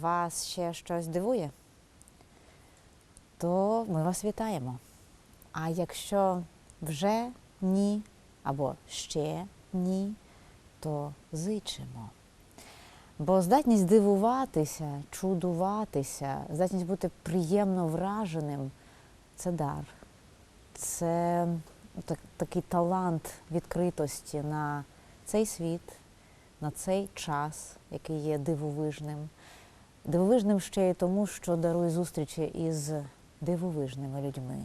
вас ще щось дивує, то ми вас вітаємо. А якщо вже ні або ще ні, то зичимо. Бо здатність дивуватися, чудуватися, здатність бути приємно враженим це дар. Це так, такий талант відкритості на цей світ, на цей час, який є дивовижним. Дивовижним ще й тому, що дарує зустрічі із дивовижними людьми.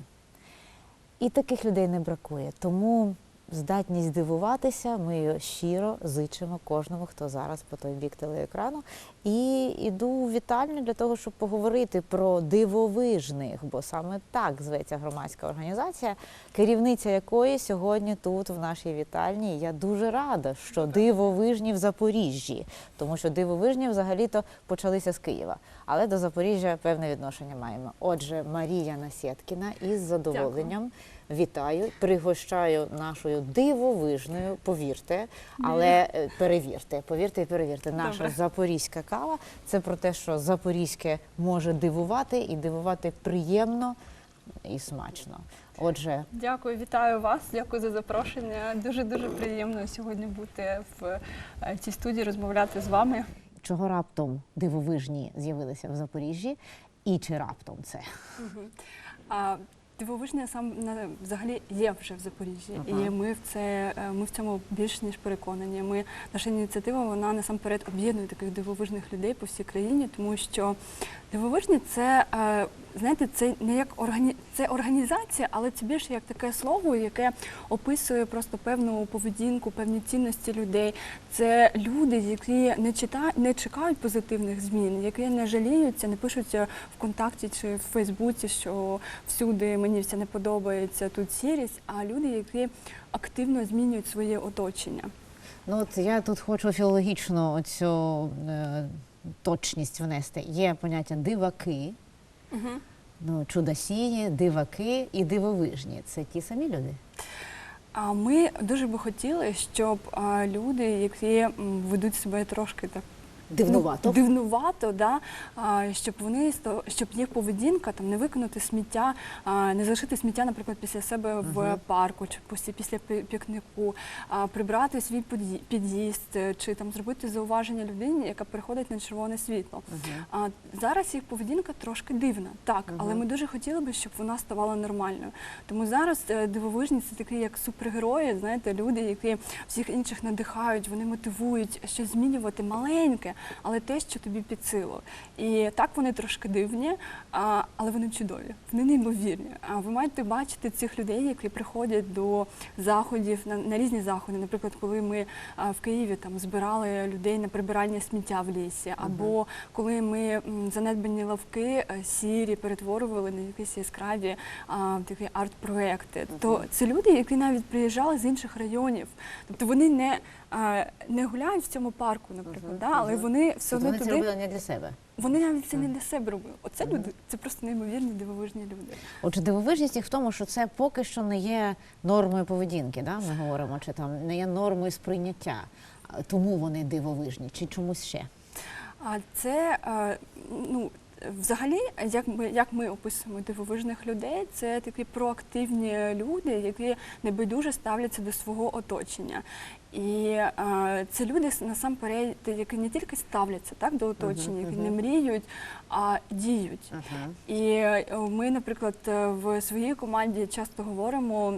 І таких людей не бракує. Тому здатність дивуватися ми щиро зичимо кожному, хто зараз по той бік телеекрану. І іду у вітальню для того, щоб поговорити про дивовижних, бо саме так зветься громадська організація, керівниця якої сьогодні тут, в нашій вітальні. Я дуже рада, що дивовижні в Запоріжжі, тому що дивовижні взагалі-то почалися з Києва, але до Запоріжжя певне відношення маємо. Отже, Марія Насєткіна із задоволенням. Вітаю, пригощаю нашою дивовижною, повірте, але е, перевірте, повірте і перевірте. Наша Добре. запорізька кава це про те, що запорізьке може дивувати і дивувати приємно і смачно. Отже, Дякую, вітаю вас. Дякую за запрошення. Дуже дуже приємно сьогодні бути в е, цій студії, розмовляти з вами. чого раптом дивовижні з'явилися в Запоріжжі, і чи раптом це? А дивовижня сам на- взагалі є вже в Запоріжжі, Ага. і ми в це е, ми в цьому більш ніж переконані. Ми наша ініціатива вона насамперед об'єднує таких дивовижних людей по всій країні, тому що дивовижні це е, знаєте, це не як органі... це організація, але це більше як таке слово, яке описує просто певну поведінку, певні цінності людей. Це люди, які не читають, не чекають позитивних змін, які не жаліються, не пишуть в контакті чи в Фейсбуці, що всюди мені все не подобається тут сірість, а люди, які активно змінюють своє оточення. Ну от я тут хочу філологічно цю е, точність внести. Є поняття диваки, ну чудосії, диваки і дивовижні. Це ті самі люди. А ми дуже би хотіли, щоб люди, які ведуть себе трошки так Дивнувато. Ну, дивнувато, да, а, щоб вони щоб їх поведінка там не викинути сміття, а, не залишити сміття, наприклад, після себе в Мгм. парку чи після, після пі- пікнику, а, прибрати свій під'ї- під'їзд е, чи там зробити зауваження людині, яка переходить на червоне світло. А зараз їх поведінка трошки дивна, так, але ми дуже хотіли би, щоб вона ставала нормальною. Тому зараз е, дивовижні це такі як супергерої, знаєте, люди, які всіх інших надихають, вони мотивують щось змінювати маленьке, але те, що тобі під силу. І так вони трошки дивні, але вони чудові, вони неймовірні. А ви маєте бачити цих людей, які приходять до заходів на, на різні заходи. Наприклад, коли ми в Києві там збирали людей на прибирання сміття в лісі, або коли ми занедбані лавки е, сірі перетворювали на якісь яскраві такі арт-проекти. То це люди, які навіть приїжджали з інших районів. Тобто вони не, не гуляють в цьому парку, наприклад, да, але мгм. Вони все Тобто одно вони це робили не для себе. Вони навіть це не для себе робили. Оце люди, це просто неймовірні дивовижні люди. Отже, дивовижність їх в тому, що це поки що не є нормою поведінки, да? ми говоримо, чи там не є нормою сприйняття. Тому вони дивовижні, чи чомусь ще. А це ну. Взагалі, як ми як ми описуємо дивовижних людей, це такі проактивні люди, які небайдуже ставляться до свого оточення. І е, це люди насамперед, які не тільки ставляться так до оточення, які не мріють, а діють. І е, ми, наприклад, в своїй команді часто говоримо,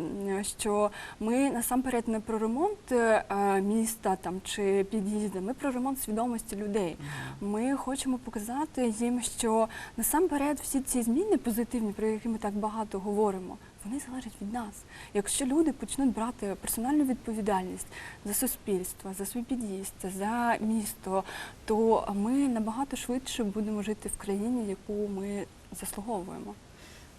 що ми насамперед не про ремонт е, міста там чи під'їзди, ми про ремонт свідомості людей. Ми хочемо показати їм, що насамперед всі ці зміни позитивні, про які ми так багато говоримо, вони залежать від нас. Якщо люди почнуть брати персональну відповідальність за суспільство, за свій під'їзд, за місто, то ми набагато швидше будемо жити в країні, яку ми заслуговуємо.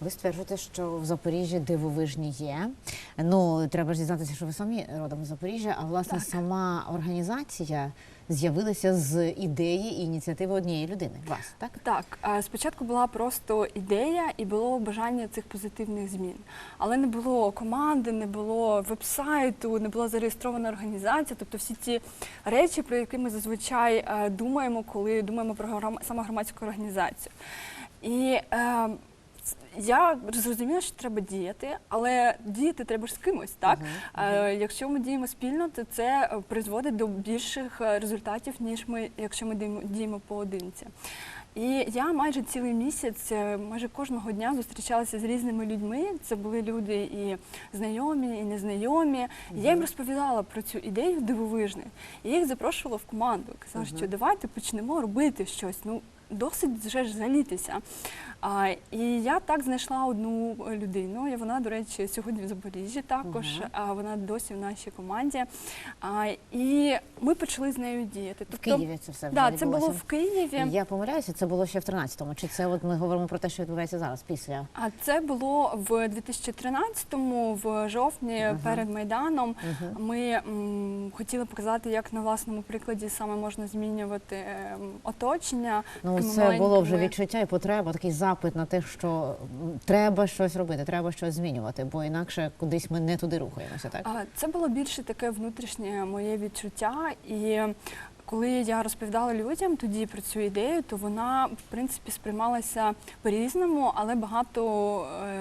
Ви стверджуєте, що в Запоріжжі дивовижні є. Ну, треба ж дізнатися, що ви самі родом з Запоріжжя, а власне Так. сама організація з'явилася з ідеї і ініціативи однієї людини. Вас, так? Так, е, спочатку була просто ідея і було бажання цих позитивних змін. Але не було команди, не було вебсайту, не була зареєстрована організація. Тобто всі ці речі, про які ми зазвичай е, думаємо, коли думаємо про саме громадську організацію. І е, я зрозуміла, що треба діяти, але діяти треба ж з кимось, так? Е, Якщо ми діємо спільно, то це е, призводить до більших е, результатів, ніж ми, якщо ми діємо, діємо поодинці. І я майже цілий місяць, е, майже кожного дня зустрічалася з різними людьми. Це були люди і знайомі, і незнайомі. І я їм розповідала про цю ідею дивовижних. І їх запрошувала в команду. Казала, що давайте почнемо робити щось. Ну, досить вже ж залітися. А, і я так знайшла одну людину, і вона, до речі, сьогодні в Запоріжжі також. Мгм. А вона досі в нашій команді. А, і ми почали з нею діяти. В Києві це все да, це було в Києві. Я помиляюся, це було ще в 13-му. Чи це от ми говоримо про те, що відбувається зараз, після? А це було в 2013-му, в жовтні, Ага. перед майданом. Угу. Ми м, хотіли показати, як на власному прикладі саме можна змінювати ем, оточення. Ну, такими це було вже відчуття і потреба, такий запит на те, що треба щось робити, треба щось змінювати, бо інакше кудись ми не туди рухаємося, так? Це було більше таке внутрішнє моє відчуття. І коли я розповідала людям тоді про цю ідею, то вона в принципі сприймалася по-різному, але багато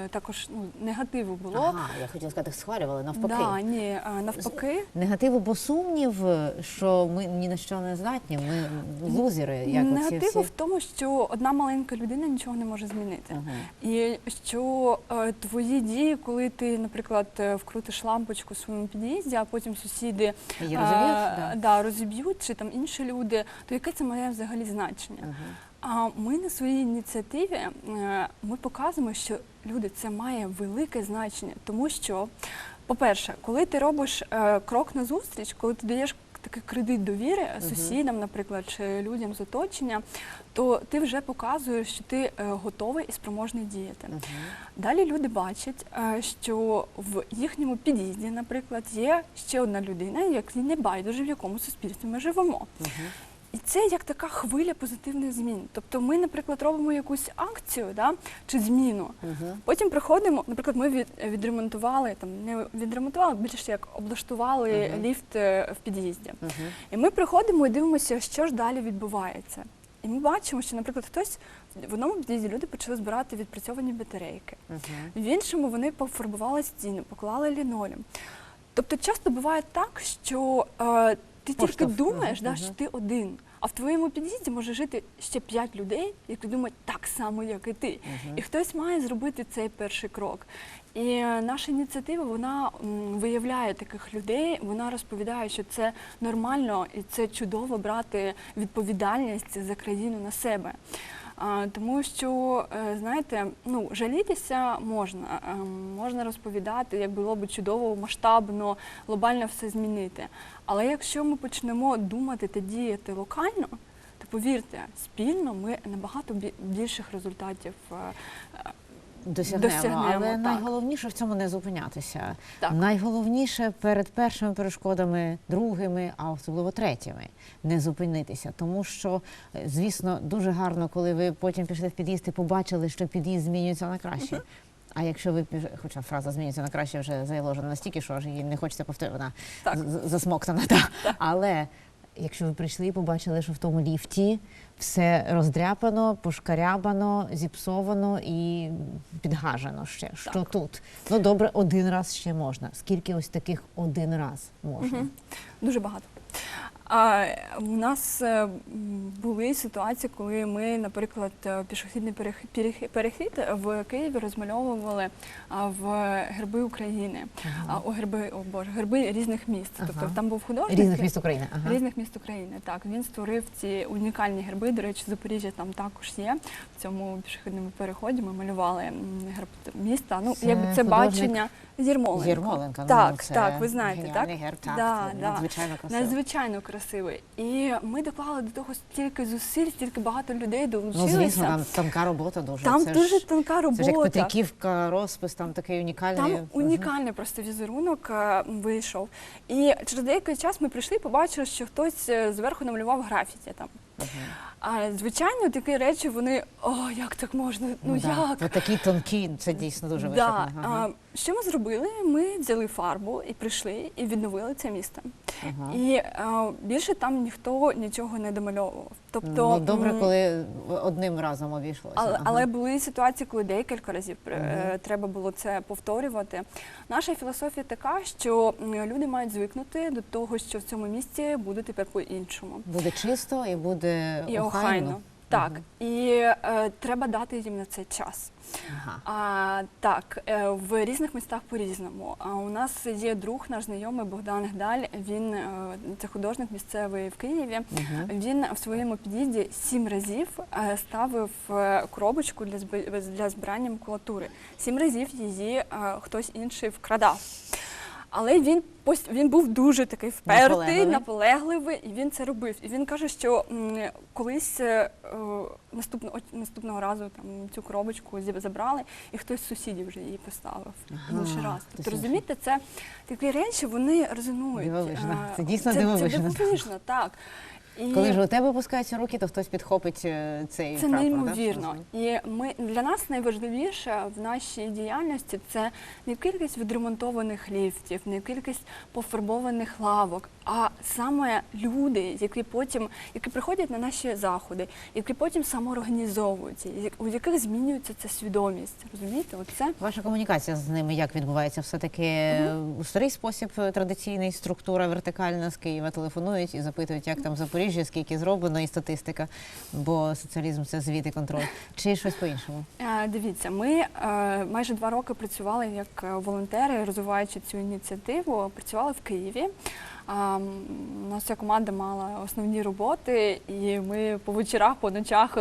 е, також ну, негативу було. Ага, я хотіла сказати, схвалювали навпаки. Да, ні, а, навпаки. Негативу, бо сумнів, що ми ні на що не здатні, ми лузери, як оці Негативу всі. в тому, що одна маленька людина нічого не може змінити. Ага. І що е, твої дії, коли ти, наприклад, е, вкрутиш лампочку в своєму під'їзді, а потім сусіди Її розуміють? е, Да. да, розіб'ють, чи там інші люди, то яке це має взагалі значення? А ми на своїй ініціативі е, ми показуємо, що люди це має велике значення, тому що, по-перше, коли ти робиш е, крок назустріч, коли ти даєш такий кредит довіри сусідам, наприклад, чи людям з оточення, то ти вже показуєш, що ти е, готовий і спроможний діяти. Далі люди бачать, е, що в їхньому під'їзді, наприклад, є ще одна людина, якій не байдуже, в якому суспільстві ми живемо. І це як така хвиля позитивних змін. Тобто ми, наприклад, робимо якусь акцію да, чи зміну. Ага. Потім приходимо, наприклад, ми від, відремонтували, там не відремонтували, більше як облаштували Мгм. ліфт е, в під'їзді. Ага. І ми приходимо і дивимося, що ж далі відбувається. І ми бачимо, що, наприклад, хтось в одному під'їзді люди почали збирати відпрацьовані батарейки. Ага. В іншому вони пофарбували стіни, поклали лінолеум. Тобто часто буває так, що е, ти тільки Поштовх. думаєш, Мгм, да, що ти один, а в твоєму під'їзді може жити ще п'ять людей, які думають так само, як і ти. Мгм. І хтось має зробити цей перший крок. І наша ініціатива вона виявляє таких людей, вона розповідає, що це нормально і це чудово брати відповідальність за країну на себе. Тому що, е, знаєте, ну жалітися можна, е, можна розповідати, як було б чудово, масштабно, глобально все змінити. Але якщо ми почнемо думати та діяти локально, то повірте, спільно ми набагато бі- більших результатів е, Досягнемо, Досягнемо, але так. найголовніше в цьому не зупинятися. Так. Найголовніше перед першими перешкодами, другими, а особливо третіми, не зупинитися. Тому що, е, звісно, дуже гарно, коли ви потім пішли в під'їзд і побачили, що під'їзд змінюється на краще. А якщо ви піш- хоча фраза змінюється на краще вже заложена настільки, що аж її не хочеться повторити, вона Так. засмоктана. Та. Але якщо ви прийшли і побачили, що в тому ліфті все роздряпано, пошкарябано, зіпсовано і підгажено ще. Що Так. тут? Ну добре, один раз ще можна. Скільки ось таких один раз можна? Угу. Дуже багато. А у нас е, були ситуації, коли ми, наприклад, е, пішохідний перех- перех- перехід в Києві розмальовували в герби України, а, у герби, о Боже, герби різних міст. Ага. Тобто там був художник Різних міст України. Ага. різних міст України. Так, він створив ці унікальні герби. До речі, Запоріжжя там також є. В цьому пішохідному переході ми малювали герб міста. Ну, Це якби це художник бачення Єрмоленко. Єрмоленко. ну, Так, це так, ви знаєте, так? герб, так, Да, це да. надзвичайно красиво. Надзвичайно красивий. І ми доклали до того стільки зусиль, стільки багато людей Ну, звісно, там тонка робота дуже. Там це дуже ж, тонка робота. Це ж як Петриківка, розпис, там такий унікальний. Там унікальний просто візерунок е, вийшов. І через деякий час ми прийшли і побачили, що хтось е, зверху намалював графіті там. А звичайно, такі речі вони о, як так можна? Ну, да. як? От такі тонкі, це дійсно дуже Да. вишукано. Ага. А, що ми зробили? Ми взяли фарбу і прийшли і відновили це місто. Ага. І а, більше там ніхто нічого не домальовував. Тобто ну, добре, коли одним разом обійшлося. але, Ага. але були ситуації, коли декілька разів е, треба було це повторювати. Наша філософія така, що люди мають звикнути до того, що в цьому місці буде тепер по-іншому. Буде чисто і буде І охайно. охайно. Так, і е, треба дати їм на це час. Ага. А, так, е, в різних містах по-різному. А у нас є друг, наш знайомий Богдан Гдаль. Він е, це художник місцевий в Києві. Мгм. Він в своєму під'їзді сім разів е, ставив е, коробочку для зб- для збирання макулатури. Сім разів її е, хтось інший вкрадав. Але він він був дуже такий впертий, Наполегливий. наполегливий, і він це робив. І він каже, що колись е, е, наступного наступного разу там цю коробочку забрали, і хтось з сусідів вже її поставив Ага, інший раз. Тобто це- розумієте, це такі речі, вони резонують. Дивовижно. Е, Це дійсно це, дивовижно. Це дивовижно, так. І Коли ж у тебе опускаються руки, то хтось підхопить е, цей це прапор, неймовірно. Да? І ми для нас найважливіше в нашій діяльності це не кількість відремонтованих ліфтів, не кількість пофарбованих лавок, а саме люди, які потім які приходять на наші заходи, які потім самоорганізовуються, у яких змінюється ця свідомість. Розумієте, оце Ваша комунікація з ними як відбувається? Все таки у старий спосіб е, традиційний структура вертикальна з Києва телефонують і запитують, як там в Запоріжжі, скільки зроблено, і статистика, бо соціалізм це звіт і контроль. Чи щось по-іншому? Е, Дивіться, ми е, майже два роки працювали як е, волонтери, розвиваючи цю ініціативу. Працювали в Києві. У нас вся команда мала основні роботи, і ми по вечорах, по ночах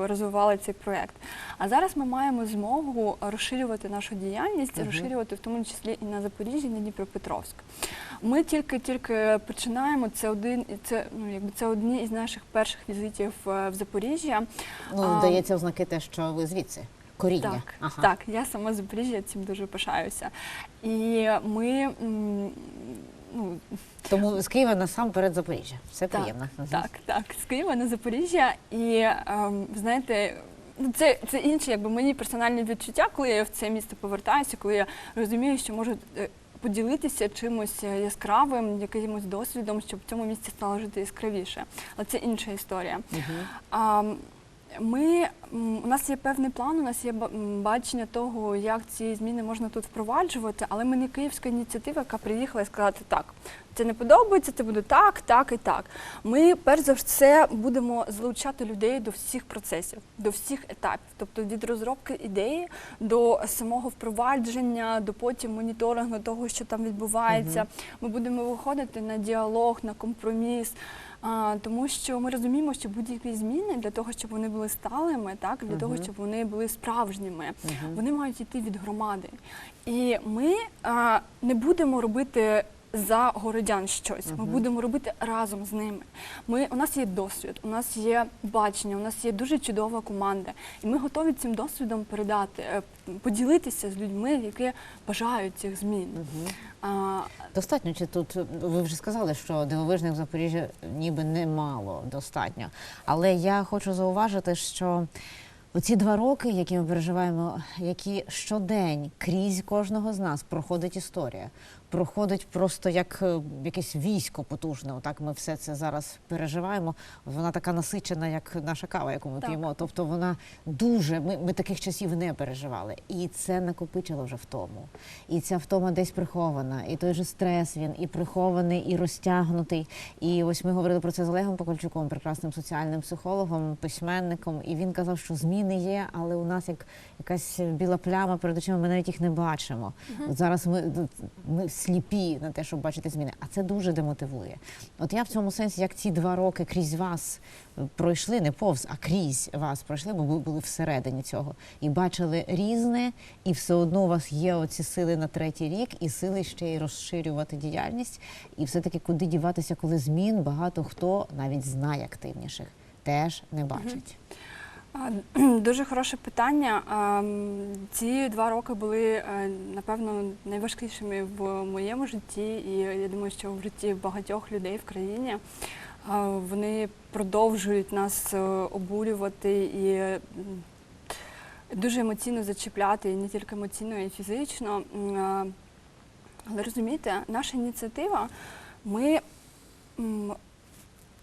розвивали цей проєкт. А зараз ми маємо змогу розширювати нашу діяльність, розширювати в тому числі і на Запоріжжя, і на Дніпропетровськ. Ми тільки-тільки починаємо. Це один це ну якби це одні із наших перших візитів е, в Запоріжжя. Ну, дається ознаки те, що ви звідси. Коріння. Так, Ага. так, я сама з Запоріжжя цим дуже пишаюся. І ми ну, Тому з Києва насамперед Запоріжжя. Все Так, приємно. Так, так, з Києва на Запоріжжя. І ем, знаєте, ну це, це інше, якби мені персональні відчуття, коли я в це місто повертаюся, коли я розумію, що можу. е, Поділитися чимось е, яскравим, якимось досвідом, щоб в цьому місці стало жити яскравіше. Але це інша історія. Мгм. А, Ми, у нас є певний план, у нас є бачення того, як ці зміни можна тут впроваджувати, але ми не київська ініціатива, яка приїхала і сказати, так, це не подобається, це буде так, так і так. Ми перш за все будемо залучати людей до всіх процесів, до всіх етапів, тобто від розробки ідеї до самого впровадження, до потім моніторингу того, що там відбувається. Ми будемо виходити на діалог, на компроміс. А, тому що ми розуміємо, що будь-які зміни для того, щоб вони були сталими, так для того, щоб вони були справжніми, Мгм. вони мають йти від громади. І ми а, не будемо робити за городян щось. Ми будемо робити разом з ними. Ми у нас є досвід, у нас є бачення, у нас є дуже чудова команда, і ми готові цим досвідом передати, е, поділитися з людьми, які бажають цих змін. А, Достатньо чи тут ви вже сказали, що дивовижних в Запоріжжі ніби немало достатньо. Але я хочу зауважити, що оці два роки, які ми переживаємо, які щодень крізь кожного з нас проходить історія, проходить просто як е, якесь військо потужне. Отак ми все це зараз переживаємо. Вона така насичена, як наша кава, яку ми Так. п'ємо. Тобто вона дуже. Ми, ми таких часів не переживали. І це накопичило вже втому. І ця втома десь прихована. І той же стрес він і прихований, і розтягнутий. І ось ми говорили про це з Олегом Покольчуком, прекрасним соціальним психологом, письменником. І він казав, що зміни є, але у нас як якась біла пляма перед очима, ми навіть їх не бачимо. От зараз ми, ми сліпі на те, щоб бачити зміни. А це дуже демотивує. От я в цьому сенсі, як ці два роки крізь вас е, пройшли, не повз, а крізь вас пройшли, бо ви були всередині цього і бачили різне, і все одно у вас є оці сили на третій рік, і сили ще й розширювати діяльність. І все-таки куди діватися, коли змін багато хто навіть з найактивніших теж не бачить. Дуже хороше питання. Ці два роки були, е, напевно, найважкішими в моєму житті, і я думаю, що в житті багатьох людей в країні. Вони продовжують нас е, обурювати і дуже емоційно зачіпляти, і не тільки емоційно, й фізично. Але розумієте, наша ініціатива, ми,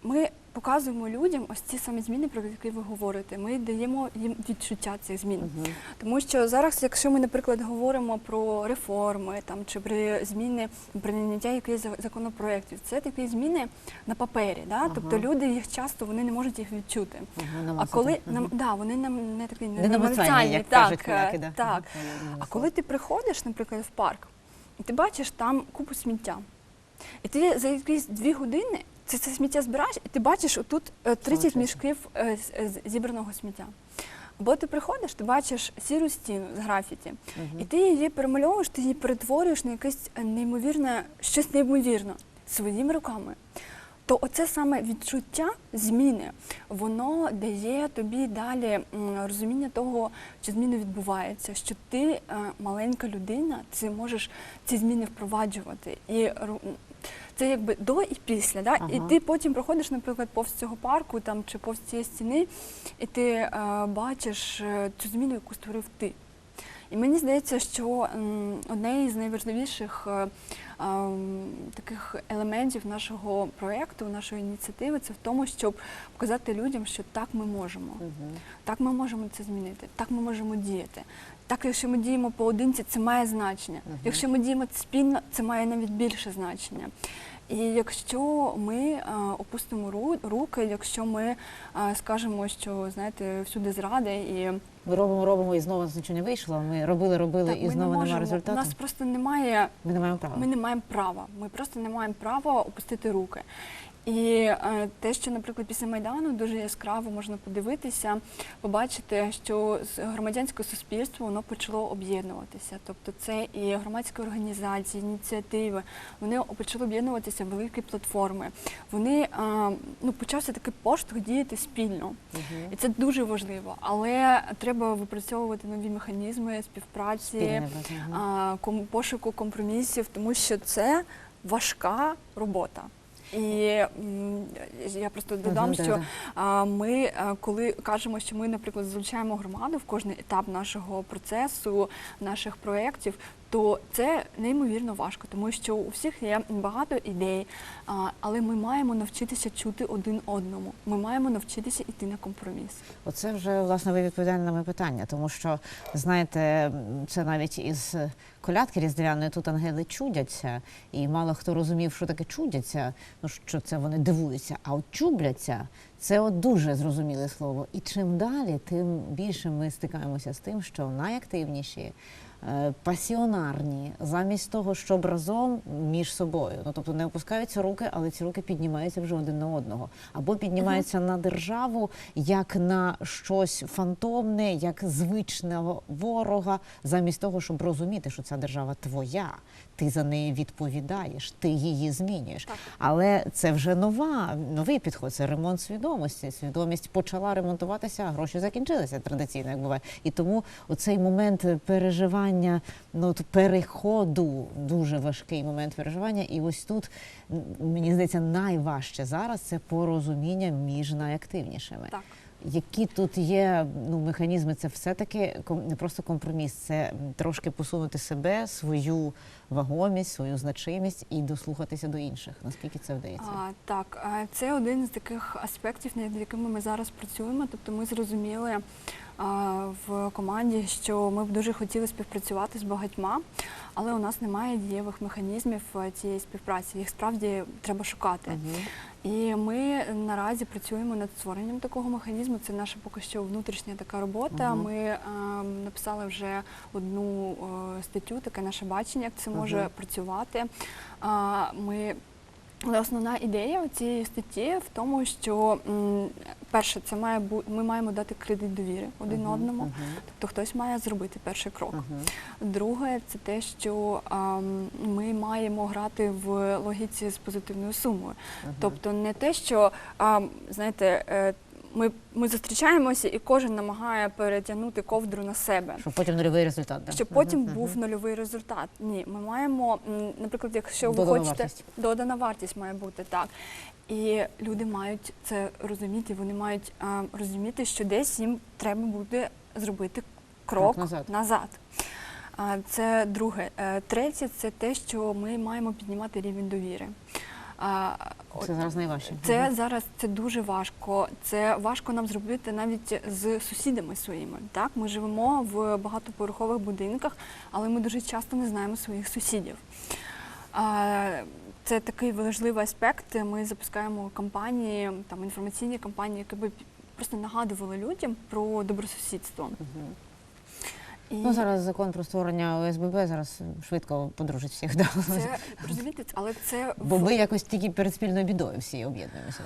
ми показуємо людям ось ці самі зміни, про які ви говорите. Ми даємо їм відчуття цих змін. Тому що зараз, якщо ми, наприклад, говоримо про реформи там чи про зміни прийняття якихось законопроєктів, це такі зміни на папері. Да? Ага. Тобто люди їх часто вони не можуть їх відчути. Ага, А коли нам да, вони нам не такі не, як так, кажуть поляки, да. так. А коли ти приходиш, наприклад, в парк, і ти бачиш там купу сміття, і ти за якісь дві години це, це сміття збираєш, і ти бачиш отут е, 30 мішків е, з- зібраного сміття. Або ти приходиш, ти бачиш сіру стіну з графіті, і ти її перемальовуєш, ти її перетворюєш на якесь е, неймовірне, щось неймовірне своїми руками. То оце саме відчуття зміни, воно дає тобі далі розуміння того, що зміни відбуваються, що ти е, маленька людина, ти можеш ці зміни впроваджувати. І це якби до і після. Да? І ти потім проходиш, наприклад, повз цього парку там, чи повз цієї стіни, і ти е, бачиш е, цю зміну, яку створив ти. І мені здається, що одне із найважливіших е, ем, таких елементів нашого проєкту, нашої ініціативи, це в тому, щоб показати людям, що так ми можемо. Мгм. Так ми можемо це змінити, так ми можемо діяти. Так, якщо ми діємо поодинці, це має значення. Мгм. Якщо ми діємо спільно, це має навіть більше значення. І якщо ми е, опустимо ру- руки, якщо ми е, скажемо, що знаєте, всюди зради і Ми робимо, робимо і знову нічого не вийшло. Ми робили, робили так, і ми знову не немає можемо, у нас просто немає Ми не маємо права. Ми не маємо права. Ми просто не маємо права опустити руки. І е, те, що, наприклад, після Майдану дуже яскраво можна подивитися, побачити, що громадянське суспільство воно почало об'єднуватися. Тобто це і громадські організації, ініціативи, вони почали об'єднуватися в великі платформи. Вони ну, почався такий поштовх діяти спільно. Мгм. І це дуже важливо. Але треба випрацьовувати нові механізми співпраці ком- пошуку компромісів, тому що це важка робота. І м, я просто додам, що а, ми, е, коли кажемо, що ми, наприклад, залучаємо громаду в кожний етап нашого процесу, наших проєктів, то це неймовірно важко, тому що у всіх є багато ідей, а, але ми маємо навчитися чути один одному. Ми маємо навчитися йти на компроміс. Оце вже власне ви відповідаєте на моє питання, тому що знаєте, це навіть із колядки різдвяної тут ангели чудяться, і мало хто розумів, що таке чудяться, ну що це вони дивуються, а от чубляться це от дуже зрозуміле слово. І чим далі, тим більше ми стикаємося з тим, що найактивніші. Е, Пасіонарні, замість того, щоб разом між собою, ну тобто не опускаються руки, але ці руки піднімаються вже один на одного, або піднімаються на державу як на щось фантомне, як звичного ворога, замість того, щоб розуміти, що ця держава твоя, ти за неї відповідаєш, ти її змінюєш. Так. Але це вже нова, новий підход, це ремонт свідомості. Свідомість почала ремонтуватися, а гроші закінчилися традиційно, як буває. І тому оцей момент переживання, ну переходу, дуже важкий момент переживання. І ось тут мені здається, найважче зараз це порозуміння між найактивнішими. Так. Які тут є ну, механізми, це все-таки ком- не просто компроміс, це трошки посунути себе, свою вагомість, свою значимість і дослухатися до інших. Наскільки це вдається? А, так, це один з таких аспектів, над якими ми зараз працюємо. Тобто ми зрозуміли, а, в команді, що ми б дуже хотіли співпрацювати з багатьма, але у нас немає дієвих механізмів е, цієї співпраці. Їх справді треба шукати. І ми наразі працюємо над створенням такого механізму. Це наша поки що внутрішня така робота. Мгм. Ми е, написали вже одну е, статтю, таке наше бачення, як це може Мгм. працювати. А, ми але основна ідея цієї статті в тому, що перше, це має бути, ми маємо дати кредит довіри один Мгм, одному. мгм, Тобто хтось має зробити перший крок. мгм. Друге, це те, що ам, ми маємо грати в логіці з позитивною сумою. Мгм. Тобто не те, що ам, знаєте, е, ми, ми зустрічаємося і кожен намагає перетягнути ковдру на себе. Щоб потім нульовий результат. да. Щоб потім мгм. був нульовий результат. Ні, ми маємо, наприклад, якщо ви хочете, вартість. додана вартість має бути так. І люди мають це розуміти. Вони мають а, розуміти, що десь їм треба буде зробити крок Крок назад. назад. А, Це друге. Е, Третє це те, що ми маємо піднімати рівень довіри. Це зараз найважче. Це зараз це дуже важко. Це важко нам зробити навіть з сусідами своїми. Так, ми живемо в багатоповерхових будинках, але ми дуже часто не знаємо своїх сусідів. Це такий важливий аспект. Ми запускаємо кампанії, там інформаційні кампанії, які би просто нагадували людям про добросусідство. Мгм. І Ну зараз закон про створення ОСББ зараз швидко подружить всіх. Да. це розумієте, але це Бо ми якось тільки перед спільною бідою всі об'єднуємося.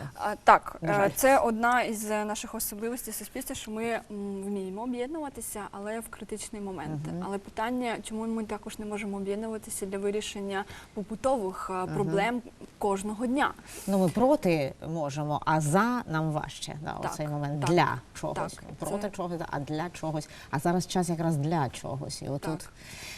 Так, е, це одна із наших особливостей суспільства, що ми вміємо об'єднуватися, але в критичний момент. Мгм. Але питання, чому ми також не можемо об'єднуватися для вирішення побутових е, проблем кожного дня. Ну ми проти можемо, а за нам важче. Да, Так, оцей момент так, для чогось. так, проти це- чогось, а для чогось. А зараз час якраз для чогось. І отут Так.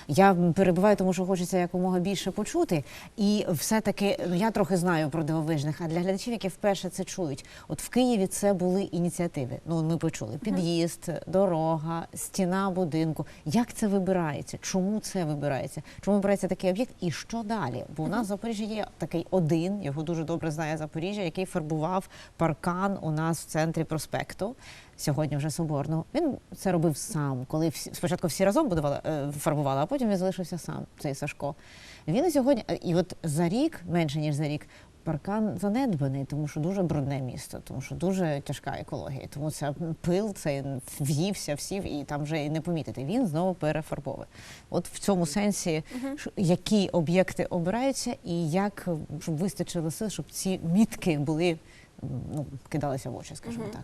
я перебуваю, тому що хочеться якомога більше почути. І все-таки ну, я трохи знаю про дивовижних, а для глядачів, які вперше це чують. От в Києві це були ініціативи. Ну ми почули під'їзд, дорога, стіна будинку. Як це вибирається? Чому це вибирається? Чому вибирається такий об'єкт? І що далі? Бо у нас в Запоріжжі є такий один, його дуже добре знає Запоріжжя, який фарбував паркан у нас в центрі проспекту. Сьогодні вже соборного. Він це робив сам, коли всі спочатку всі разом будували, е, фарбували, а потім він залишився сам, цей Сашко. Він сьогодні, е, і от за рік, менше ніж за рік, паркан занедбаний, тому що дуже брудне місто, тому що дуже тяжка екологія. Тому це пил, це в'ївся, всів, і там вже і не помітити. Він знову перефарбовує. От в цьому сенсі, які об'єкти обираються, і як е, щоб вистачило сил, щоб ці мітки були ну, кидалися в очі, скажімо так.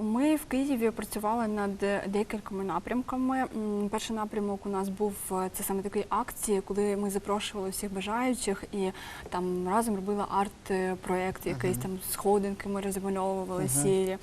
Ми в Києві працювали над декількома напрямками. Перший напрямок у нас був е, це саме такі акції, коли ми запрошували всіх бажаючих і там разом робили арт-проєкт, якийсь там сходинки ми розмальовували ага. сірі.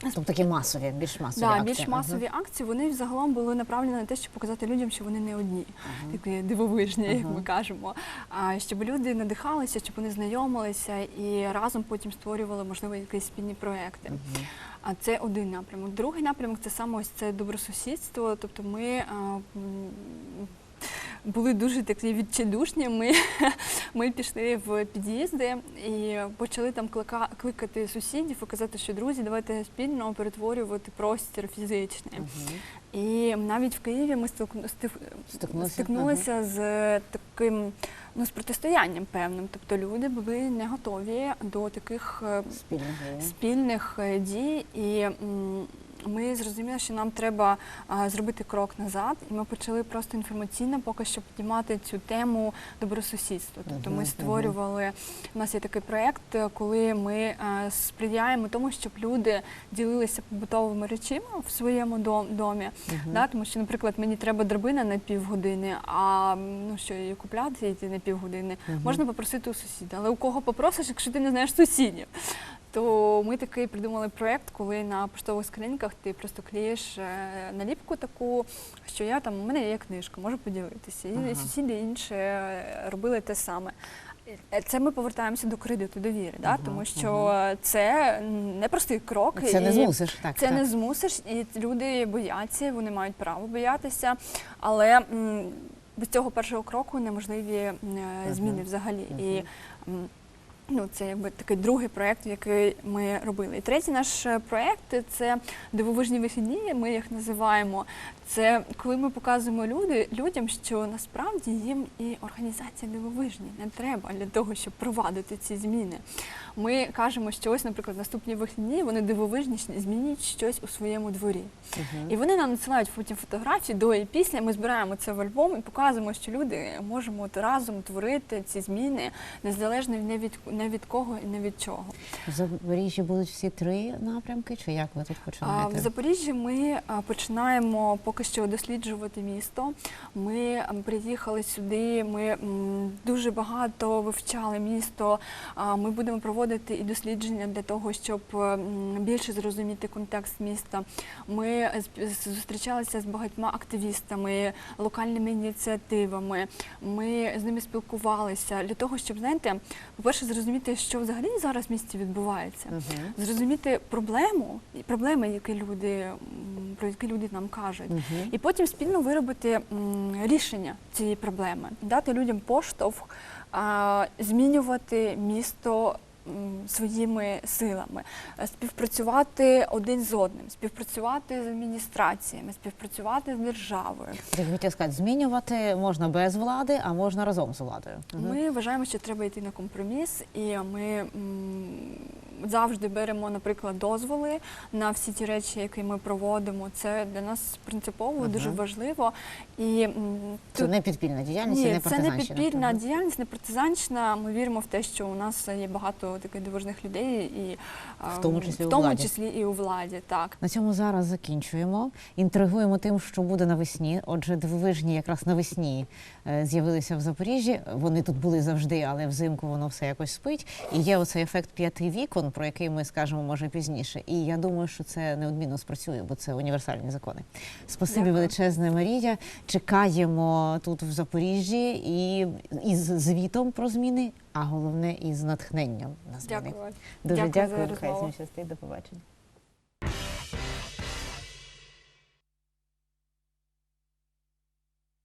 Тобто такі масові, більш масові Да, акції. більш масові акції вони загалом були направлені на те, щоб показати людям, що вони не одні, такі дивовижні, як ми кажемо. А щоб люди надихалися, щоб вони знайомилися і разом потім створювали, можливо, якісь спільні проекти. Мгм. А це один напрямок. Другий напрямок це саме ось це добросусідство. Тобто ми а, були дуже такі відчайдушні. Ми, ми пішли в під'їзди і почали там клика, кликати сусідів і казати, що друзі, давайте спільно перетворювати простір фізичний. Мгм. І навіть в Києві ми стикну- стик- Стикнулися? стикнулися з таким ну, з протистоянням певним. Тобто люди були не готові до таких е, спільних е, дій, і м, ми зрозуміли, що нам треба зробити крок назад, і ми почали просто інформаційно поки що піднімати цю тему добросусідства. Тобто ми створювали у нас є такий проєкт, е, коли ми сприяємо тому, щоб люди ділилися побутовими речами в своєму дом- домі. Да, тому що, наприклад, мені треба драбина на півгодини, а ну що її купляти на півгодини. Можна попросити у сусіда, але у кого попросиш, якщо ти не знаєш сусідів. То ми такий придумали проєкт, коли на поштових скриньках ти просто клеїш е, наліпку таку, що я там у мене є книжка, можу поділитися. І Ага. сусіди інші е, робили те саме. Е, Це ми повертаємося до кредиту довіри, да? Ага, тому що це непростий крок. Це не змусиш. Так, це так. не змусиш, і люди бояться, вони мають право боятися, але без цього першого кроку неможливі зміни Мгм. взагалі. Мгм. І Ну, це якби такий другий проєкт, який ми робили. І третій наш е, проєкт це дивовижні вихідні. Ми їх називаємо. Це коли ми показуємо люди, людям, що насправді їм і організація дивовижні не треба для того, щоб провадити ці зміни. Ми кажемо, що ось, наприклад, наступні вихідні вони дивовижні, змініть щось у своєму дворі. І вони нам надсилають потім фотографії до і після. Ми збираємо це в альбом і показуємо, що люди можемо разом творити ці зміни незалежно не від не від кого і не від чого. В Запоріжжі будуть всі три напрямки, чи як ви тут А, починаєте? В Запоріжжі ми починаємо поки що досліджувати місто. Ми приїхали сюди, ми дуже багато вивчали місто. Ми будемо проводити і дослідження для того, щоб більше зрозуміти контекст міста. Ми зустрічалися з багатьма активістами, локальними ініціативами. Ми з ними спілкувалися для того, щоб знаєте, по-перше, зрозуміти, що взагалі зараз в місті відбувається угу. зрозуміти проблему і проблеми, які люди про які люди нам кажуть, угу. і потім спільно виробити рішення цієї проблеми, дати людям поштовх, змінювати місто. Своїми силами е, співпрацювати один з одним, співпрацювати з адміністраціями, співпрацювати з державою. Я хотів сказати, змінювати можна без влади, а можна разом з владою. Ми вважаємо, що треба йти на компроміс, і ми завжди беремо, наприклад, дозволи на всі ті речі, які ми проводимо. Це для нас принципово Ага. дуже важливо. І м, Це тут- не підпільна діяльність, і ні, не це не партизанщина. підпільна Мгм. діяльність, не партизанщина. Ми віримо в те, що у нас є багато таких дивожних людей, і а, В тому числі в у тому владі. числі і у владі. Так. На цьому зараз закінчуємо. Інтригуємо тим, що буде навесні. Отже, дивовижні якраз навесні е, з'явилися в Запоріжжі. Вони тут були завжди, але взимку воно все якось спить. І є оцей ефект п'яти вікон, про який ми скажемо може пізніше. І я думаю, що це неодмінно спрацює, бо це універсальні закони. Спасибі Дякую. величезне, Марія. Чекаємо тут в Запоріжжі і із звітом про зміни, а головне із натхненням на зміни. Дякую. Дуже Дякую дякую. Хай всім щастить. До побачення.